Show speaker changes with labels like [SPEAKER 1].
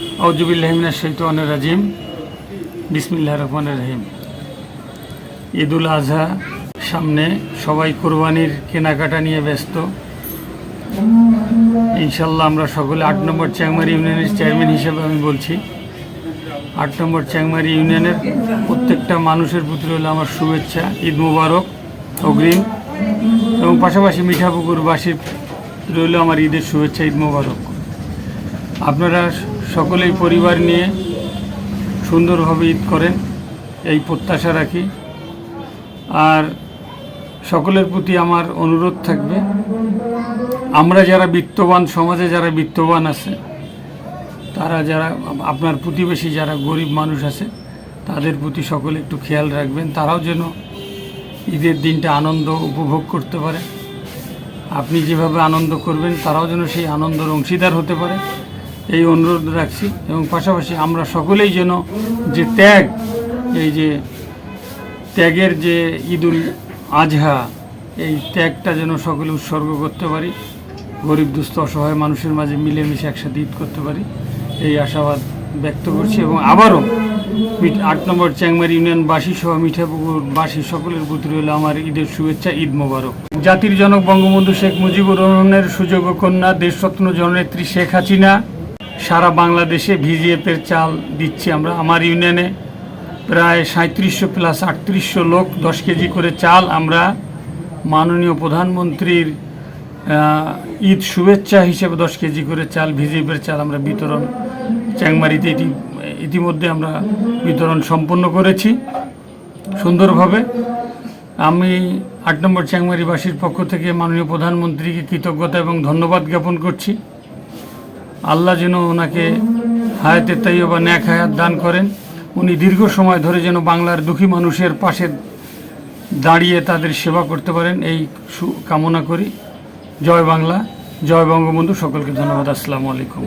[SPEAKER 1] আউজুবিল্লাহমিনা রাজিম। বিসমিল্লাহ রহমান রহিম। ঈদুল আজহা সামনে সবাই কোরবানির কেনাকাটা নিয়ে ব্যস্ত। ইনশাল্লাহ আমরা সকলে আট নম্বর চ্যাংমারি ইউনিয়নের চেয়ারম্যান হিসেবে আমি বলছি, আট নম্বর চ্যাংমারি ইউনিয়নের প্রত্যেকটা মানুষের প্রতি রইল আমার শুভেচ্ছা, ঈদ মুবারক, অগ্রিম। এবং পাশাপাশি মিঠাপুকুরবাসীর রইল আমার ঈদের শুভেচ্ছা, ঈদ মুবারক। আপনারা সকলেই পরিবার নিয়ে সুন্দরভাবে ঈদ করেন, এই প্রত্যাশা রাখি। আর সকলের প্রতি আমার অনুরোধ থাকবে, আমরা যারা বিত্তবান, সমাজে যারা বিত্তবান আছে, তারা যারা, আপনার প্রতিবেশী যারা গরিব মানুষ আছে, তাদের প্রতি সকলে একটু খেয়াল রাখবেন। তারাও যেন ঈদের দিনটা আনন্দ উপভোগ করতে পারে। আপনি যেভাবে আনন্দ করবেন, তারাও যেন সেই আনন্দের অংশীদার হতে পারে। এই অনুরোধ রাখছি এবং পাশাপাশি আমরা সকলেই যেন যে ত্যাগ, এই যে ত্যাগের যে ঈদুল আজহা, এই ত্যাগটা যেন সকলে উৎসর্গ করতে পারি, গরিব, দুস্থ, অসহায় মানুষের মাঝে মিলেমিশে একসাথে ঈদ করতে পারি, এই আশাবাদ ব্যক্ত করছি এবং আবারও আট নম্বর চ্যাংমারি ইউনিয়নবাসী সহ মিঠাপুকুরবাসী সকলের প্রতি রইল আমার ঈদের শুভেচ্ছা, ঈদ মোবারক। জাতির জনক বঙ্গবন্ধু শেখ মুজিবুর রহমানের সুযোগ্য কন্যা, দেশরত্ন জননেত্রী শেখ হাসিনা সারা বাংলাদেশে ভিজিএফের চাল দিচ্ছি আমরা। আমার ইউনিয়নে প্রায় সাঁত্রিশশো প্লাস আটত্রিশশো লোক দশ কেজি করে চাল আমরা মাননীয় প্রধানমন্ত্রীর ঈদ শুভেচ্ছা হিসেবে দশ কেজি করে চাল, ভিজিএফের চাল আমরা বিতরণ চ্যাংমারিতে এটি ইতিমধ্যে আমরা বিতরণ সম্পন্ন করেছি সুন্দরভাবে। আমি আট নম্বর চ্যাংমারিবাসীর পক্ষ থেকে মাননীয় প্রধানমন্ত্রীকে কৃতজ্ঞতা এবং ধন্যবাদ জ্ঞাপন করছি। আল্লাহ যেন ওনাকে হায়াতে তাইয় বা ন্যাক হায়াত দান করেন। উনি দীর্ঘ সময় ধরে যেন বাংলার দুঃখী মানুষের পাশে দাঁড়িয়ে তাদের সেবা করতে পারেন, এই কামনা করি। জয় বাংলা, জয় বঙ্গবন্ধু, সকলকে ধন্যবাদ। আসসালামু আলাইকুম।